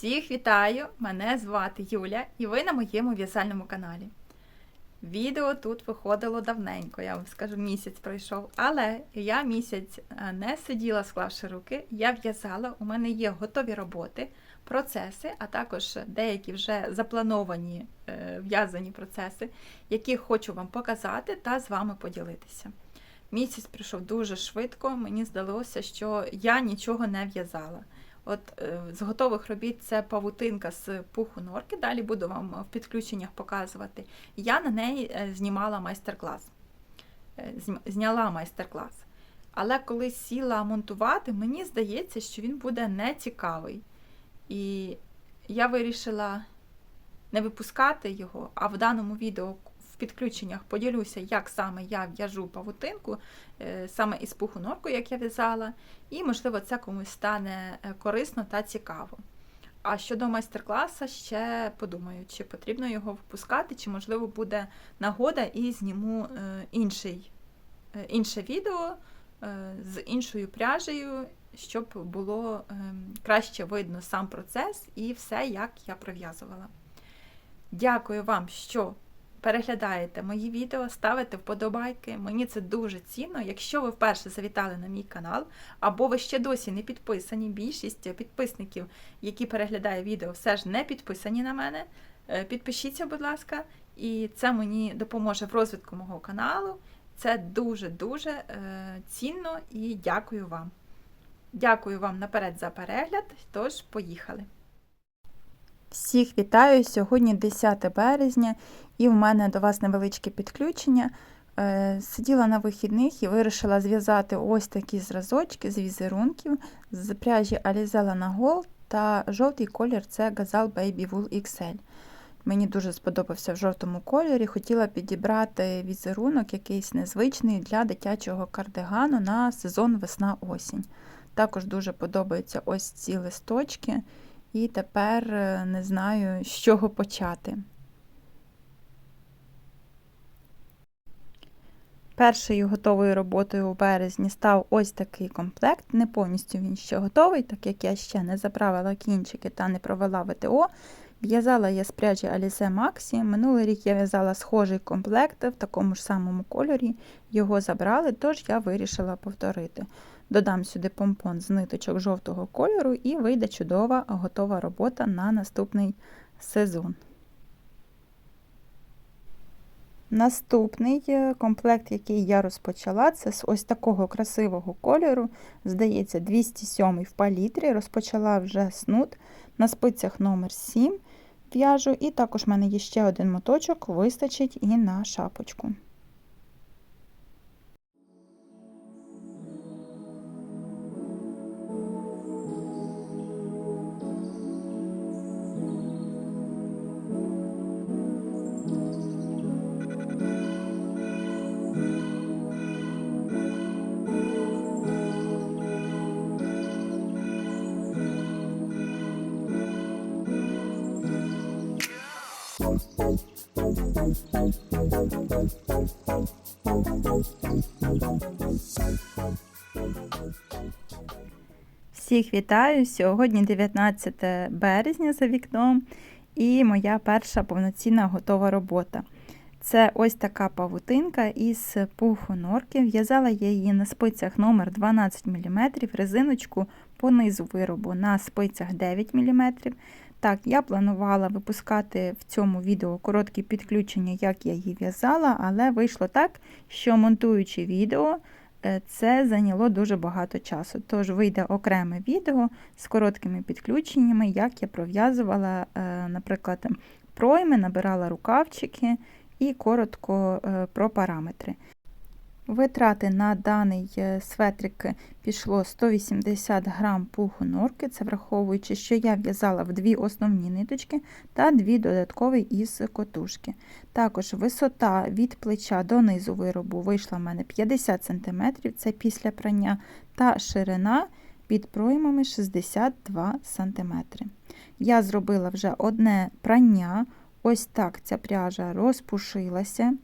Всіх вітаю! Мене звати Юля, і ви на моєму в'язальному каналі. Відео тут виходило давненько, я вам скажу, місяць пройшов. Але я місяць е, не сиділа, склавши руки, я в'язала. У мене є готові роботи, процеси, а також деякі вже заплановані е, в'язані процеси, які хочу вам показати та з вами поділитися. Місяць пройшов дуже швидко, мені здалося, що я нічого не в'язала. От е, з готових робіт це павутинка з пуху норки. Далі буду вам в підключеннях показувати. Я на неї е, знімала майстер-клас. Е, Зняла майстер-клас. Але коли сіла монтувати, мені здається, що він буде нецікавий. І я вирішила не випускати його, а в даному відео підключеннях поділюся, як саме я в'яжу павутинку, е, саме із пуху норку, як я в'язала, і, можливо, це комусь стане е, корисно та цікаво. А щодо майстер-класу, ще подумаю, чи потрібно його випускати, чи, можливо, буде нагода і зніму е, інший, інше відео з іншою пряжею, щоб було е, краще видно сам процес і все, як я пров'язувала. Дякую вам, що переглядаєте мої відео, ставите вподобайки. Мені це дуже цінно. Якщо ви вперше завітали на мій канал, або ви ще досі не підписані, більшість підписників, які переглядають відео, все ж не підписані на мене. е, Підпишіться, будь ласка, і це мені допоможе в розвитку мого каналу. Це дуже-дуже е, цінно і дякую вам. Дякую вам наперед за перегляд. Тож, поїхали! Всіх вітаю! Сьогодні 10 березня, і в мене до вас невеличке підключення. Е, Сиділа на вихідних і вирішила зв'язати ось такі зразочки з візерунків з пряжі Alizella на Gold та жовтий колір це Gazal Baby Wool XL. Мені дуже сподобався в жовтому кольорі. Хотіла підібрати візерунок якийсь незвичний для дитячого кардигану на сезон весна-осінь. Також дуже подобаються ось ці листочки. І тепер е, не знаю, з чого почати. Першою готовою роботою у березні став ось такий комплект. Не повністю він ще готовий, так як я ще не заправила кінчики та не провела ВТО. В'язала я з пряжі Alize Maxi. Минулий рік я в'язала схожий комплект в такому ж самому кольорі. Його забрали, тож я вирішила повторити. Додам сюди помпон з ниточок жовтого кольору і вийде чудова готова робота на наступний сезон. Наступний е, комплект, який я розпочала, це з ось такого красивого кольору. Здається, 207 в палітрі. Розпочала вже снуд на спицях номер 7 в'яжу, і також в мене є ще один моточок, вистачить і на шапочку. Всіх вітаю! Сьогодні 19 березня за вікном і моя перша повноцінна готова робота. Це ось така павутинка із пуху норки. В'язала я її на спицях номер 12 мм, резиночку по низу виробу на спицях 9 мм. Так, я планувала випускати в цьому відео короткі підключення, як я її в'язала, але вийшло так, що монтуючи відео, е, це зайняло дуже багато часу. Тож вийде окреме відео з короткими підключеннями, як я пров'язувала, е, наприклад, пройми, набирала рукавчики і коротко е, про параметри. Витрати на даний е, светрик пішло 180 грам пуху норки, це враховуючи, що я в'язала в дві основні ниточки та дві додаткові із котушки. Також висота від плеча до низу виробу вийшла в мене 50 см, це після прання, та ширина під проймами 62 см. Я зробила вже одне прання, ось так ця пряжа розпушилася.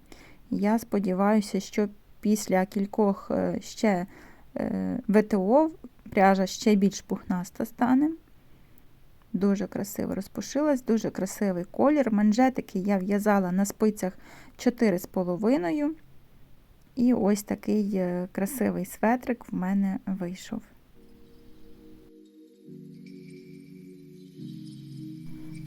Я сподіваюся, що після кількох е, ще е, ВТО пряжа ще більш пухнаста стане. Дуже красиво розпушилась, дуже красивий колір. Манжетики я в'язала на спицях 4,5. І ось такий е, красивий светрик в мене вийшов.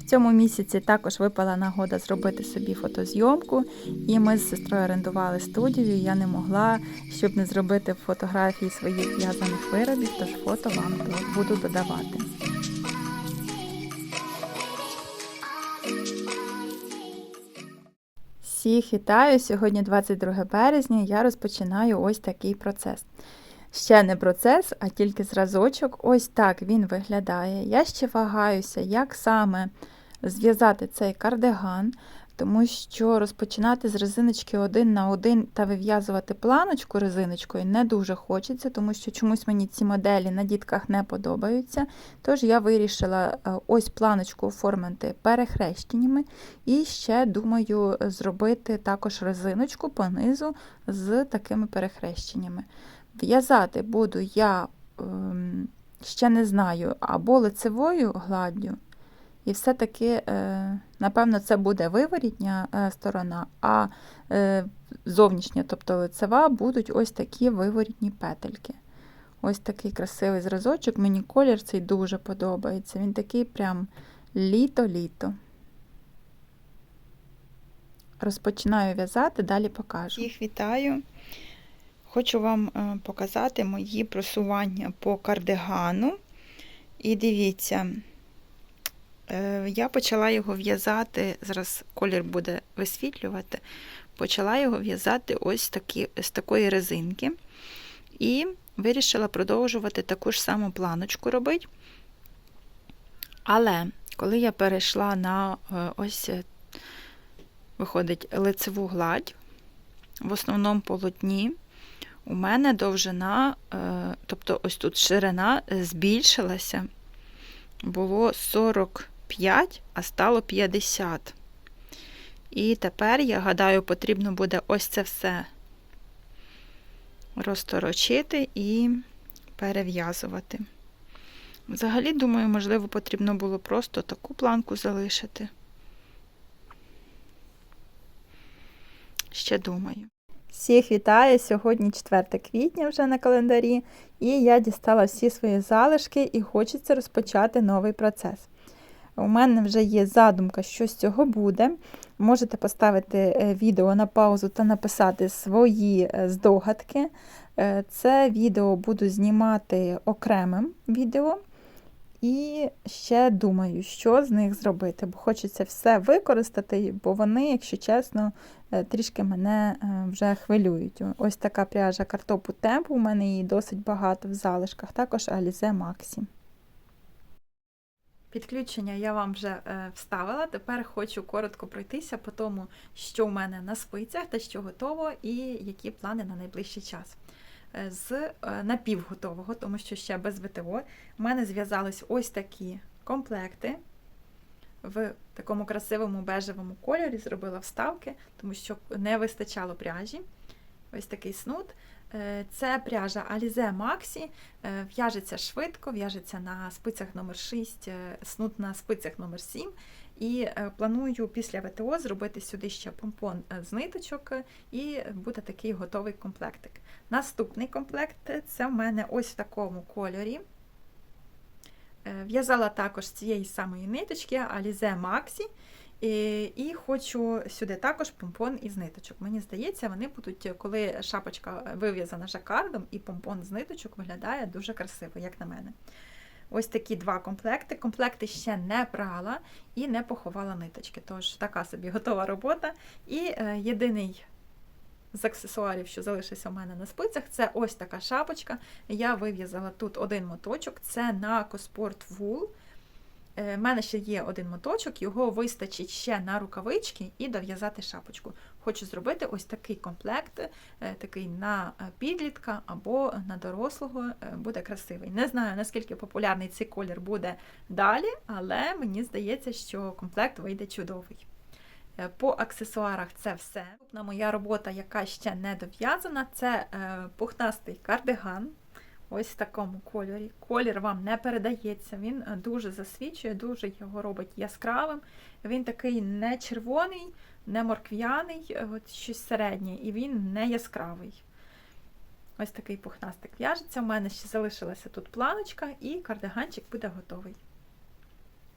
Цьому місяці також випала нагода зробити собі фотозйомку, і ми з сестрою орендували студію. Я не могла, щоб не зробити фотографії своїх в'язаних виробів, тож фото вам буду додавати. Всіх вітаю! Сьогодні 22 березня. Я розпочинаю ось такий процес. Ще не процес, а тільки зразочок. Ось так він виглядає. Я ще вагаюся, як саме зв'язати цей кардиган, тому що розпочинати з резиночки один на один та вив'язувати планочку резиночкою не дуже хочеться, тому що чомусь мені ці моделі на дітках не подобаються. Тож я вирішила е, ось планочку оформити перехрещеннями і ще думаю зробити також резиночку по низу з такими перехрещеннями. В'язати буду я ем, ще не знаю, або лицевою гладдю, і все-таки, е, напевно, це буде виворітня е, сторона, а е, зовнішня, тобто лицева, будуть ось такі виворітні петельки. Ось такий красивий зразочок. Мені колір цей дуже подобається. Він такий прям літо-літо. Розпочинаю в'язати, далі покажу. Їх вітаю. Хочу вам показати мої просування по кардигану. І дивіться, я почала його в'язати, зараз колір буде висвітлювати, почала його в'язати ось такі, з такої резинки. І вирішила продовжувати таку ж саму планочку робити. Але коли я перейшла на е, ось, е, виходить, лицеву гладь, в основному полотні, у мене довжина, тобто ось тут ширина збільшилася, було 40 5, а стало 50. І тепер, я гадаю, потрібно буде ось це все розторочити і перев'язувати. Взагалі, думаю, можливо, потрібно було просто таку планку залишити. Ще думаю. Всіх вітаю! Сьогодні 4 квітня вже на календарі, і я дістала всі свої залишки і хочеться розпочати новий процес. У мене вже є задумка, що з цього буде. Можете поставити е, відео на паузу та написати свої е, здогадки. Е, це відео буду знімати окремим відео. І ще думаю, що з них зробити, бо хочеться все використати, бо вони, якщо чесно, трішки мене вже хвилюють. Ось така пряжа картопу темп, у мене її досить багато в залишках, також Alize Maxi. Підключення я вам вже е, вставила. Тепер хочу коротко пройтися по тому, що в мене на спицях та що готово, і які плани на найближчий час. Е, з е, напівготового, тому що ще без ВТО, в мене зв'язались ось такі комплекти в такому красивому бежевому кольорі. Зробила вставки, тому що не вистачало пряжі. Ось такий снуд. Е, це пряжа Alize Maxi, е, в'яжеться швидко, в'яжеться на спицях номер 6 е, снуд на спицях номер 7 І планую після ВТО зробити сюди ще помпон з ниточок, і буде такий готовий комплектик. Наступний комплект це в мене ось в такому кольорі. В'язала також з цієї самої ниточки Alize Maxi. І і хочу сюди також помпон із ниточок. Мені здається, вони будуть, коли шапочка вив'язана жакардом, і помпон з ниточок виглядає дуже красиво, як на мене. Ось такі два комплекти. Комплекти ще не прала і не поховала ниточки. Тож така собі готова робота. І е, єдиний з аксесуарів, що залишився у мене на спицях, це ось така шапочка. Я вив'язала тут один моточок, це на Коспорт Wool. Е, мене ще є один моточок, його вистачить ще на рукавички і дов'язати шапочку. Хочу зробити ось такий комплект, е, такий на підлітка або на дорослого, е, буде красивий. Не знаю, наскільки популярний цей колір буде далі, але мені здається, що комплект вийде чудовий. По аксесуарах це все. Моя робота, яка ще не дов'язана, це пухнастий кардиган. Ось в такому кольорі. Колір вам не передається, він е, дуже засвічує, дуже його робить яскравим. Він такий не червоний, не моркв'яний, е, от щось середнє, і він не яскравий. Ось такий пухнастик в'яжеться. У мене ще залишилася тут планочка, і кардиганчик буде готовий.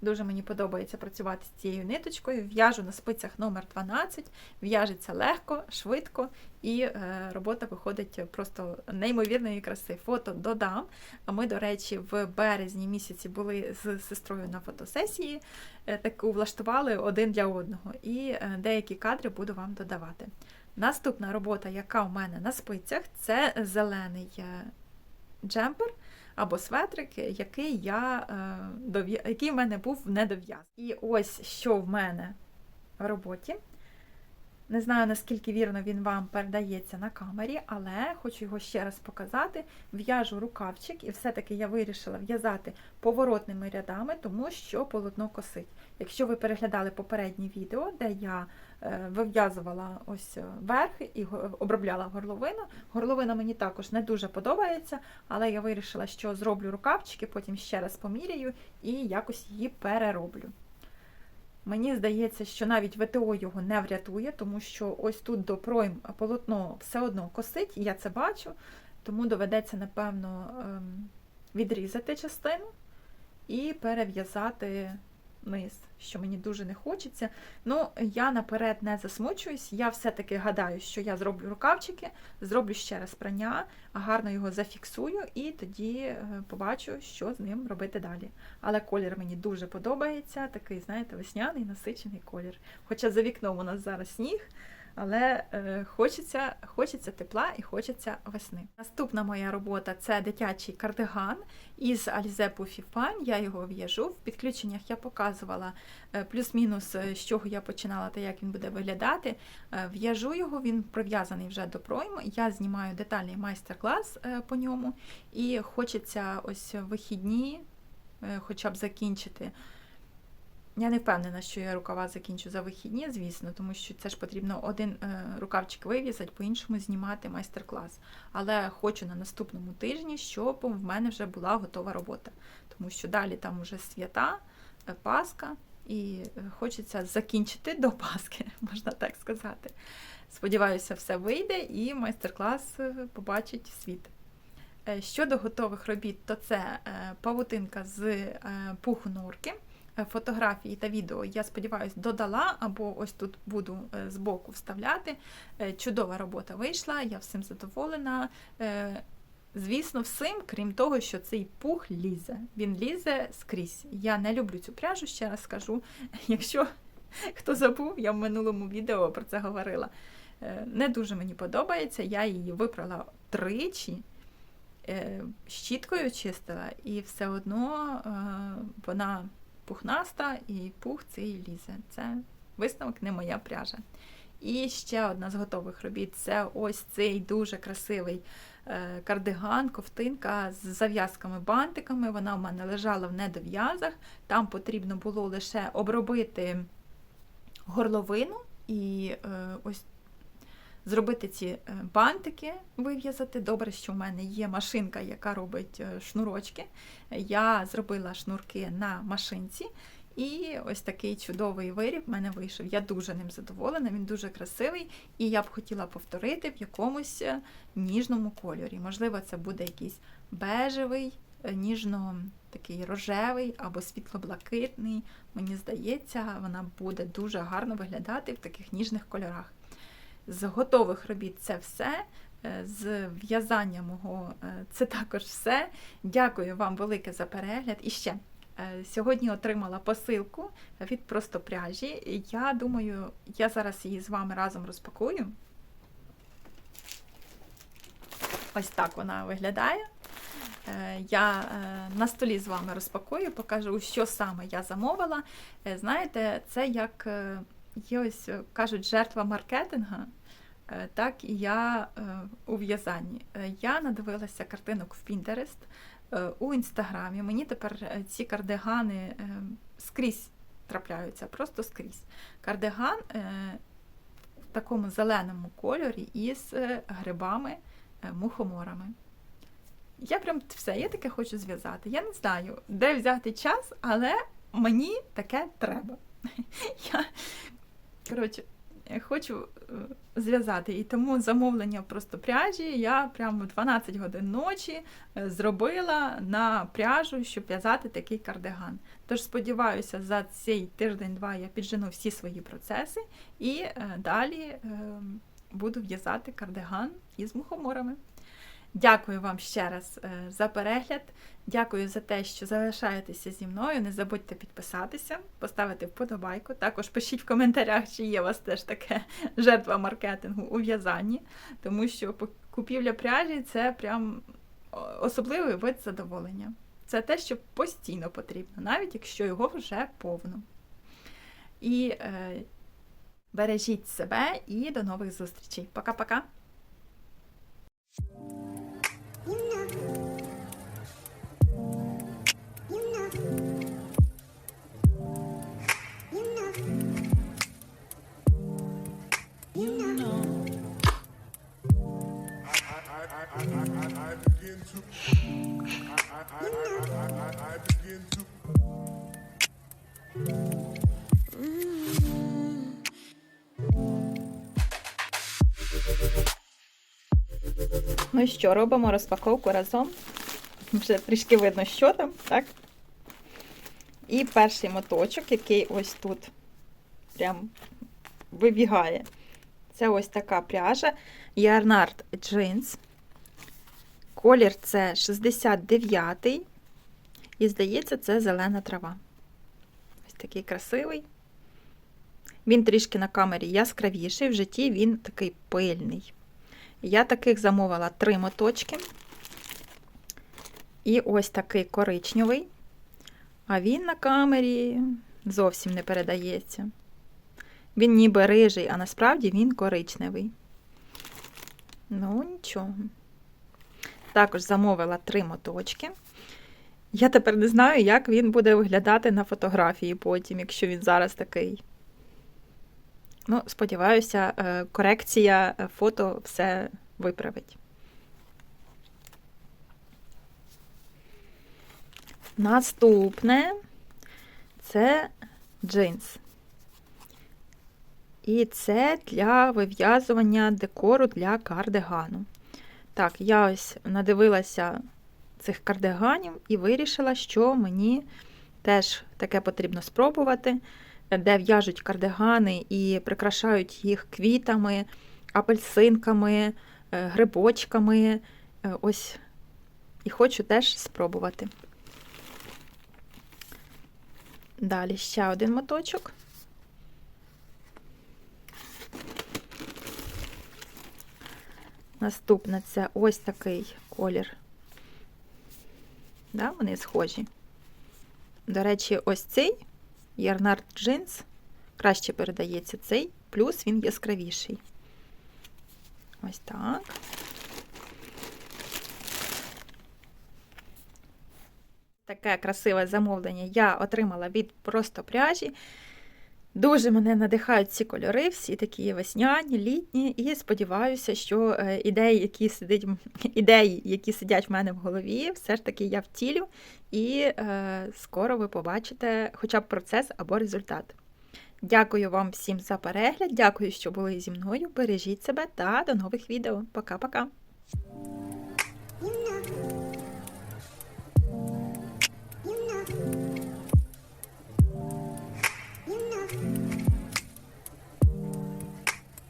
Дуже мені подобається працювати з цією ниточкою. В'яжу на спицях номер 12 в'яжеться легко, швидко, і е, робота виходить просто неймовірної краси. Фото додам. Ми, до речі, в березні місяці були з сестрою на фотосесії, е, таку влаштували один для одного. І е, деякі кадри буду вам додавати. Наступна робота, яка у мене на спицях, це зелений джемпер або светрик, який я е, який в мене був недов'яз. І ось що в мене в роботі. Не знаю, наскільки вірно він вам передається на камері, але хочу його ще раз показати. В'яжу рукавчик, і все-таки я вирішила в'язати поворотними рядами, тому що полотно косить. Якщо ви переглядали попереднє відео, де я е, вив'язувала ось е, верх і обробляла горловину, горловина мені також не дуже подобається, але я вирішила, що зроблю рукавчики, потім ще раз поміряю і якось її перероблю. Мені здається, що навіть ВТО його не врятує, тому що ось тут до пройм полотно все одно косить, я це бачу, тому доведеться, напевно, ем, відрізати частину і перев'язати низ, що мені дуже не хочеться. Ну, я наперед не засмучуюсь, я все-таки гадаю, що я зроблю рукавчики, зроблю ще раз прання, гарно його зафіксую і тоді е, побачу, що з ним робити далі. Але колір мені дуже подобається, такий, знаєте, весняний насичений колір. Хоча за вікном у нас зараз сніг, але е, хочеться, хочеться тепла і хочеться весни. Наступна моя робота це дитячий кардиган із Alize Puffy Я його в'яжу. В підключеннях я показувала е, плюс-мінус, е, з чого я починала та як він буде виглядати. В'яжу його, він прив'язаний вже до пройму. Я знімаю детальний майстер-клас по ньому, і хочеться ось вихідні, хоча б закінчити. Я не впевнена, що я рукава закінчу за вихідні, звісно, тому що це ж потрібно один е, рукавчик вив'язати, по-іншому знімати майстер-клас. Але хочу на наступному тижні, щоб в мене вже була готова робота. Тому що далі там уже свята, е, Пасха, і е, хочеться закінчити до Пасхи, можна так сказати. Сподіваюся, все вийде і майстер-клас побачить світ. Щодо готових робіт, то це павутинка з пуху норки. Е, Фотографії та відео я сподіваюся додала, або ось тут буду е, збоку вставляти. Е, Чудова робота вийшла, я всім задоволена. Звісно, всім, крім того, що цей пух лізе. Він лізе скрізь. Я не люблю цю пряжу, ще раз скажу. Якщо хто забув, я в минулому відео про це говорила. Не дуже мені подобається. Я її випрала тричі, щіткою чистила, і все одно вона пухнаста і пух цей лізе. Це висновок не моя пряжа. І ще одна з готових робіт це ось цей дуже красивий е, кардиган, ковтинка з зав'язками-бантиками. Вона в мене лежала в недов'язах. Там потрібно було лише обробити горловину і е, ось зробити ці е, бантики, вив'язати. Добре, що в мене є машинка, яка робить е, шнурочки. Я зробила шнурки на машинці. І ось такий чудовий виріб в мене вийшов. Я дуже ним задоволена, він дуже красивий, і я б хотіла повторити в якомусь е, ніжному кольорі. Можливо, це буде якийсь бежевий, ніжно такий рожевий або світло-блакитний. Мені здається, вона буде дуже гарно виглядати в таких ніжних кольорах. З готових робіт це все. Е, З в'язання мого е, це також все. Дякую вам велике за перегляд. І ще е, сьогодні отримала посилку від просто пряжі. Я думаю, я зараз її з вами разом розпакую. Ось так вона виглядає. Я на столі з вами розпакую, покажу, що саме я замовила. Знаєте, це як є ось е, кажуть жертва маркетинга. Е, Так і я е, у в'язанні. Я надивилася картинок в е, у інстаграмі. Мені тепер ці кардигани скрізь трапляються, просто скрізь. Кардиган в такому зеленому кольорі із грибами, мухоморами. я прям все, я таке хочу зв'язати. Я не знаю, де взяти час, але мені таке треба. Я, коротше, хочу е, зв'язати. І тому замовлення просто пряжі я прямо в 12 годин ночі е, зробила на пряжу, щоб в'язати такий кардиган. Тож сподіваюся, за цей тиждень-два я піджену всі свої процеси і е, далі е, буду в'язати кардиган із мухоморами. Дякую вам ще раз е, за перегляд. Дякую за те, що залишаєтеся зі мною. Не забудьте підписатися, поставити вподобайку. Також пишіть в коментарях, чи є у вас теж таке жертва маркетингу у в'язанні, тому що купівля пряжі це прям особливий вид задоволення. Це те, що постійно потрібно, навіть якщо його вже повно. І е, бережіть себе і до нових зустрічей. Пока-пока! Ну що, робимо розпаковку разом. Вже трішки видно, що там, так? І перший моточок, який ось тут прям вибігає. Це ось така пряжа Ярнард Jeans. Колір це 69-й. І, здається, це зелена трава. Ось такий красивий. Він трішки на камері яскравіший, в житті він такий пильний. Я таких замовила три моточки. І ось такий коричневий. А він на камері зовсім не передається. Він ніби рижий, а насправді він коричневий. Ну, нічого. Також замовила три моточки. Я тепер не знаю, як він буде виглядати на фотографії потім, якщо він зараз такий. Ну, сподіваюся, е, корекція е, фото все виправить. Наступне це джинс. І це для вив'язування декору для кардигану. Так, я ось надивилася цих кардиганів і вирішила, що мені теж таке потрібно спробувати, де в'яжуть кардигани і прикрашають їх квітами, апельсинками, е, грибочками. Е, Ось і хочу теж спробувати. Далі ще один моточок. Наступне це ось такий колір. Да, вони схожі. До речі, ось цей Ярнард Джинс краще передається цей, плюс він яскравіший. Ось так. Таке красиве замовлення я отримала від просто пряжі. Дуже мене надихають ці кольори, всі такі весняні, літні, і сподіваюся, що е, ідеї, які сидять, ідеї, які сидять в мене в голові, все ж таки я втілю, і е, скоро ви побачите хоча б процес або результат. Дякую вам всім за перегляд, дякую, що були зі мною. Бережіть себе та до нових відео. Пока-пока!